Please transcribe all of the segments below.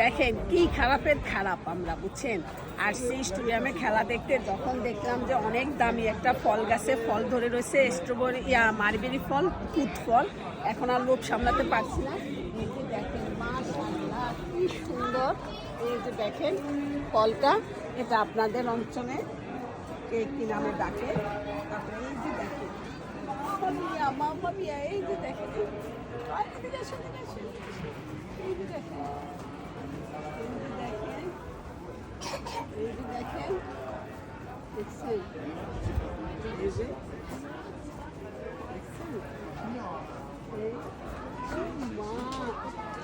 দেখেন কি খারাপের খারাপ আমরা, বুঝছেন? আর সেই স্টেডিয়ামে খেলা দেখতে যখন দেখলাম যে অনেক দামি একটা ফল গাছে ফল ধরে রয়েছে, স্ট্রবেরি, ইয়া, মারবেরি ফল কুট ফল। এখন আর লোভ সামলাতে পারছি না। দেখেন কি সুন্দর। এই যে দেখেন ফলটা, এটা আপনাদের অঞ্চলে কে কি নামে ডাকে? তারপরে এই যে দেখেন এই যে দেখেন দেখছেন এই যে দেখছেন? এই, ও মা,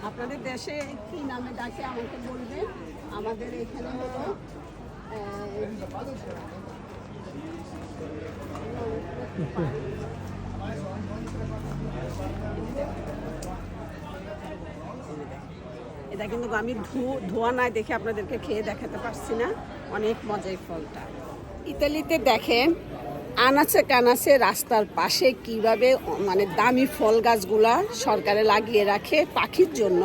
আপনাদের দেশে কি নামে ডাকে আমাকে বলবেন আমাদের এখানে হলো এটা কিন্তু আমি ধোয়া নাই দেখে আপনাদেরকে খেয়ে দেখাতে পারছি না। অনেক মজাই ফলটা। ইতালিতে দেখেন, আনাচে কানাচে রাস্তার পাশে কীভাবে মানে দামি ফল গাছগুলা সরকারে লাগিয়ে রাখে পাখির জন্য।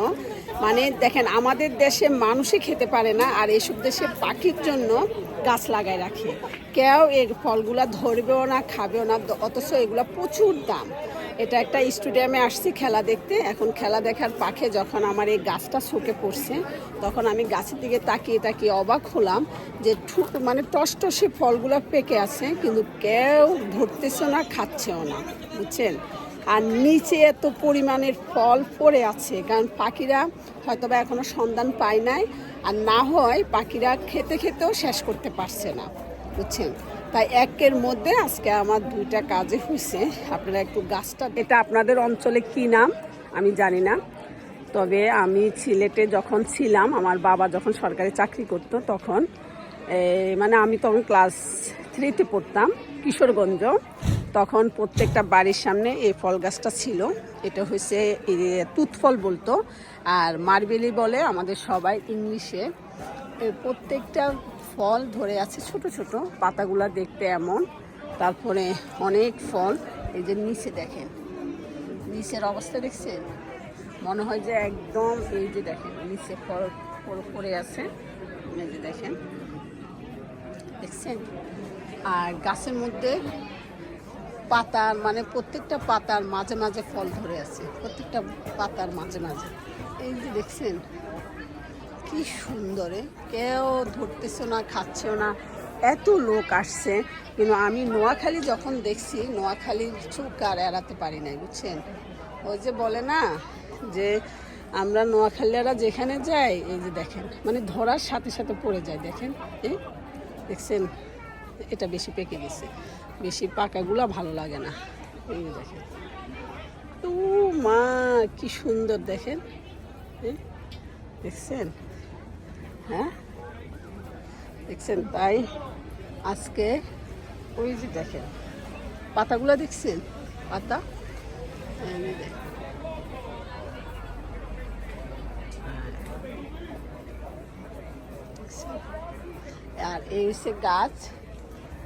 মানে দেখেন, আমাদের দেশে মানুষই খেতে পারে না আর এইসব দেশে পাখির জন্য গাছ লাগায় রাখে। কেউ এর ফলগুলা ধরবেও না, খাবেও না, অথচ এগুলো প্রচুর দাম। এটা একটা স্টেডিয়ামে আসছি খেলা দেখতে। এখন খেলা দেখার পাখে যখন আমার এই গাছটা চোখে পড়ছে, তখন আমি গাছের দিকে তাকিয়ে তাকিয়ে অবাক হলাম যে মানে টসটসে ফলগুলো পেকে আছে, কিন্তু কেউ ধরতেছে না, খাচ্ছেও না, বুঝছেন? আর নিচে এত পরিমাণের ফল পড়ে আছে, কারণ পাখিরা হয়তো বা এখনও সন্ধান পায় নাই, আর না হয় পাখিরা খেতে খেতেও শেষ করতে পারছে না, বুঝছেন? তাই একের মধ্যে আজকে আমার দুইটা কাজে হয়েছে আপনারা একটু গাছটা এটা আপনাদের অঞ্চলে কি নাম? আমি জানি না। তবে আমি সিলেটে যখন ছিলাম, আমার বাবা যখন সরকারি চাকরি করতো তখন মানে আমি তখন ক্লাস থ্রিতে পড়তাম, কিশোরগঞ্জ। তখন প্রত্যেকটা বাড়ির সামনে এই ফল গাছটা ছিল। এটা হচ্ছে এই তুত ফল বলতো। আর মার্বেলি বলে আমাদের সবাই ইংলিশে। প্রত্যেকটা ফল ধরে আছে, ছোট ছোট, পাতাগুলা দেখতে এমন। তারপরে অনেক ফল, এই যে নিচে দেখেন। নিচের অবস্থা দেখছেন? মনে হয় যে একদম এই যে দেখেন, নিচে ফল পড়ে আছে। এই যে দেখেন। দেখছেন? আর গাছের মধ্যে পাতার মানে প্রত্যেকটা পাতার মাঝে মাঝে ফল ধরে আছে। প্রত্যেকটা পাতার মাঝে মাঝে। এই যে দেখছেন? কি সুন্দরে কেউ ধরতেছে না, খাচ্ছেও না। এত লোক আসছে। কিন্তু আমি নোয়াখালী যখন দেখছি নোয়াখালীর চোখ আর এড়াতে পারি নাই, বুঝছেন? ওই যে বলে না, যে আমরা নোয়াখালীরা যেখানে যাই, এই যে দেখেন মানে ধরার সাথে সাথে পড়ে যায়, দেখেন এই দেখছেন? এটা বেশি পেকে গেছে। বেশি পাকাগুলো ভালো লাগে না। এই যে দেখেন। ও মা, কি সুন্দর, দেখেন দেখছেন? হ্যাঁ? দেখছেন, তাই আজকে ওই যে দেখেন, পাতাগুলো দেখছেন? পাতা? এই যে। দেখেন। দেখছেন? আর এই হচ্ছে গাছ,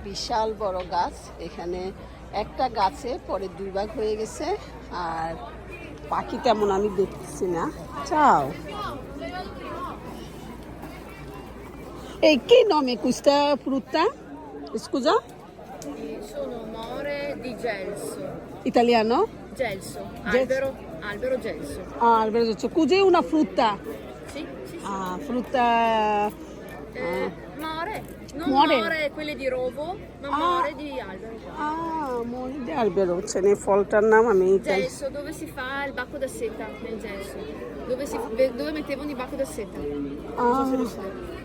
বিশাল বড় গাছ। এখানে একটা গাছে পরে দুই ভাগ হয়ে গেছে, আর পাখি তেমন আমি দেখতেছি না। চাও? E che nome è questa frutta? Scusa? Sono more di gelso. Italiano? Gelso, albero, albero gelso. Ah, albero gelso. Cos'è una frutta? Sì, sì, sì. Ah, frutta... Eh, ah. more, non more. more quelle di rovo, ma ah. more di albero. Ah, more di albero, ce ne folta una mi Gelso, dove si fa il bacco da seta nel gelso, dove, si, dove mettevano il bacco da seta. Non ah. so se lo ah. sai.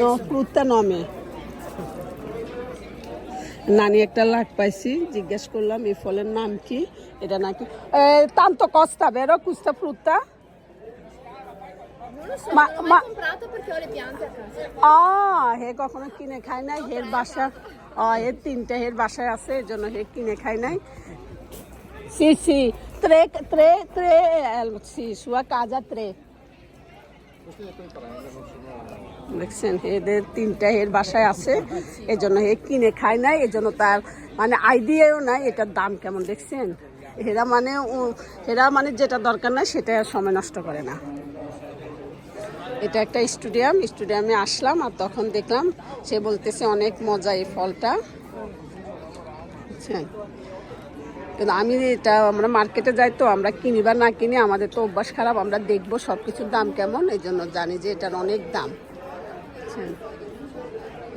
No, frutta nome. নানি একটা লাট পাইছি জিজ্ঞেস করলাম এই ফলের নাম কি? এটা নাকি তান্তো কস্তা বেরো কুস্তা ফ্রুত্তা হে কখনো কিনে খায় নাই হের বাসা এর তিনটে হের বাসায় আছে এই জন্য হে কিনে খায় নাই। সি সি ত্রে ত্রে ত্রে সি সুয়া কাজা ত্রে। দেখছেন, এদের তিনটা হের বাসায় আছে এই জন্য হে কিনে খায় নাই এই জন্য তার মানে আইডিয়াও নাই এটার দাম কেমন, দেখছেন? হেরা মানে হেরা মানে যেটা দরকার নাই সেটা সময় নষ্ট করে না। এটা একটা স্টুডিয়াম, স্টুডিয়ামে আসলাম আর তখন দেখলাম সে বলতেছে অনেক মজা এই ফলটা। বুঝছেন কিন্তু আমি এটা, আমরা মার্কেটে যাই তো, আমরা কিনি বা না কিনি, আমাদের তো অভ্যাস খারাপ, আমরা দেখব সব কিছুর দাম কেমন এই জন্য জানি যে এটার অনেক দাম।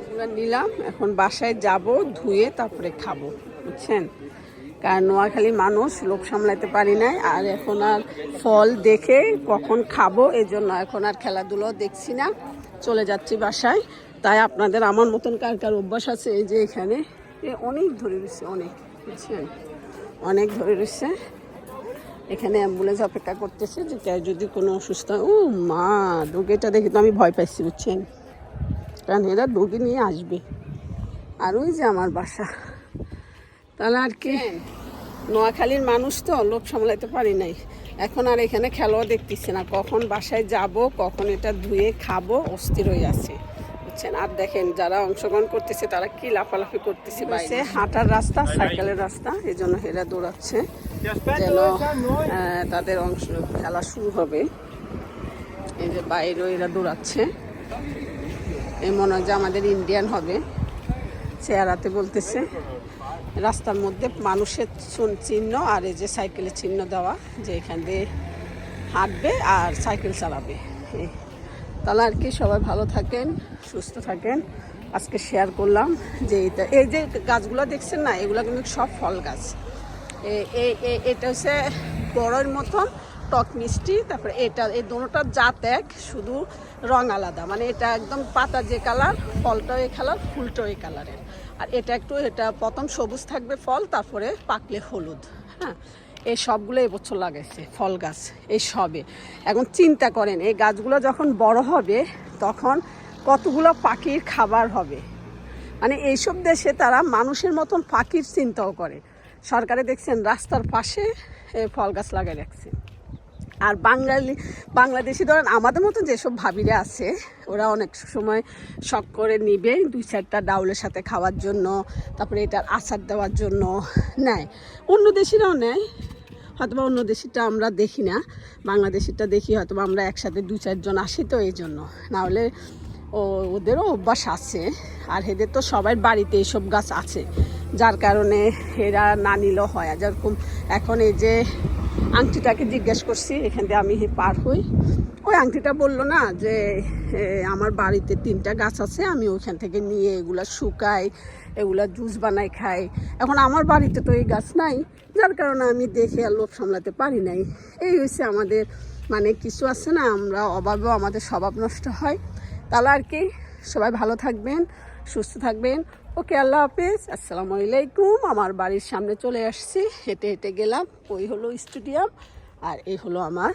এগুলো নিলাম, এখন বাসায় যাব, ধুয়ে তারপরে খাব, বুঝছেন? কারণ নোয়াখালী মানুষ লোক সামলাতে পারি নাই, আর এখন আর ফল দেখে কখন খাব এই জন্য এখন আর খেলাধুলো দেখছি না, চলে যাচ্ছি বাসায়। তাই আপনাদের আমার মতন কার কার অভ্যাস আছে, এই যে এখানে, এ অনেক ধরে রয়েছে, অনেক, বুঝছেন? অনেক ধরে রয়েছে। এখানে অ্যাম্বুলেন্স অপেক্ষা করতেছে, যে যদি কোনো অসুস্থ ও মা রোগীটা দেখে তো আমি ভয় পাইছি, বুঝছেন? এরা রোগী নিয়ে আসবে। আর ওই যে আমার বাসা। তাহলে আর কি? নোয়াখালীর মানুষ তো লোক সামলাতে পারি নাই। এখন আর এখানে খেলাও দেখতেছি না। কখন বাসায় যাব কখন এটা ধুয়ে খাব অস্থির হয়ে আছে। বুঝছেন? আর দেখেন যারা অংশগ্রহণ করতেছে তারা কি লাফালাফি করতেছে বাইরে। হাঁটার রাস্তা সাইকেলের রাস্তা এই জন্য হেরা দৌড়াচ্ছে। যেন তাদের অংশ খেলা শুরু হবে। এই যে বাইরেও এরা দৌড়াচ্ছে। এই মনে হয় যে আমাদের ইন্ডিয়ান হবে। চেহারাতে বলতেছে, রাস্তার মধ্যে মানুষের চিহ্ন আর এই যে সাইকেলের চিহ্ন দেওয়া, যে এখান দিয়ে হাঁটবে আর সাইকেল চালাবে। তাহলে আর কি, সবাই ভালো থাকেন, সুস্থ থাকেন। আজকে শেয়ার করলাম যে এটা, এই যে গাছগুলো দেখছেন না, এগুলো কিন্তু সব ফল গাছ। এটা হচ্ছে বড়ের মতন টক মিষ্টি, তারপরে এটা, এই দুটোটার জাত এক, শুধু রং আলাদা। মানে এটা একদম পাতা যে কালার ফলটাও এই কালার ফুলটাও এই কালারের। আর এটা একটু, এটা প্রথম সবুজ থাকবে ফল, তারপরে পাকলে হলুদ। হ্যাঁ? এই সবগুলো এবছর লাগাইছে, ফল গাছ, এই সবে। এখন চিন্তা করেন, এই গাছগুলো যখন বড় হবে, তখন কতগুলো পাখির খাবার হবে? মানে এইসব দেশে তারা মানুষের মতন পাখির চিন্তাও করে। সরকারে দেখছেন, রাস্তার পাশে ফল গাছ লাগাই রাখছে। আর বাঙালি, বাংলাদেশি ধরেন, আমাদের মতো যেসব ভাবিরা আছে, ওরা অনেক সময় শখ করে নিবে দুই চারটা ডাউলের সাথে খাওয়ার জন্য, তারপরে এটার আচার দেওয়ার জন্য নেয়। অন্য দেশিরাও নেয়, হয়তোবা অন্য দেশিটা আমরা দেখি না, বাংলাদেশিটা দেখি, হয়তোবা আমরা একসাথে দু চারজন আসি তো এই জন্য। নাহলে ও, ওদেরও অভ্যাস আছে, আর এদের তো সবার বাড়িতে এইসব গাছ আছে, যার কারণে এরা না নিলেও হয়। যেরকম এখন এই যে আংটিটাকে জিজ্ঞেস করছি, এখান দিয়ে আমি পার হই। ওই আংটিটা বলল না যে আমার বাড়িতে তিনটা গাছ আছে, আমি ওইখান থেকে নিয়ে এগুলা শুকাই, এগুলা জুস বানাই খাই। এখন আমার বাড়িতে তো এই গাছ নাই, যার কারণে আমি দেখে আর লোভ সামলাতে পারি নাই। এই হচ্ছে আমাদের মানে কিছু আছে না, আমরা অভাবেও আমাদের স্বভাব নষ্ট হয়। তাহলে আর কি, সবাই ভালো থাকবেন। সুস্থ থাকবেন। ওকে, আল্লাহ হাফিজ। আসসালামু আলাইকুম। আমার বাড়ির সামনে চলে আসছি। হেঁটে হেঁটে গেলাম। ওই হলো স্টেডিয়াম, আর এই হলো আমার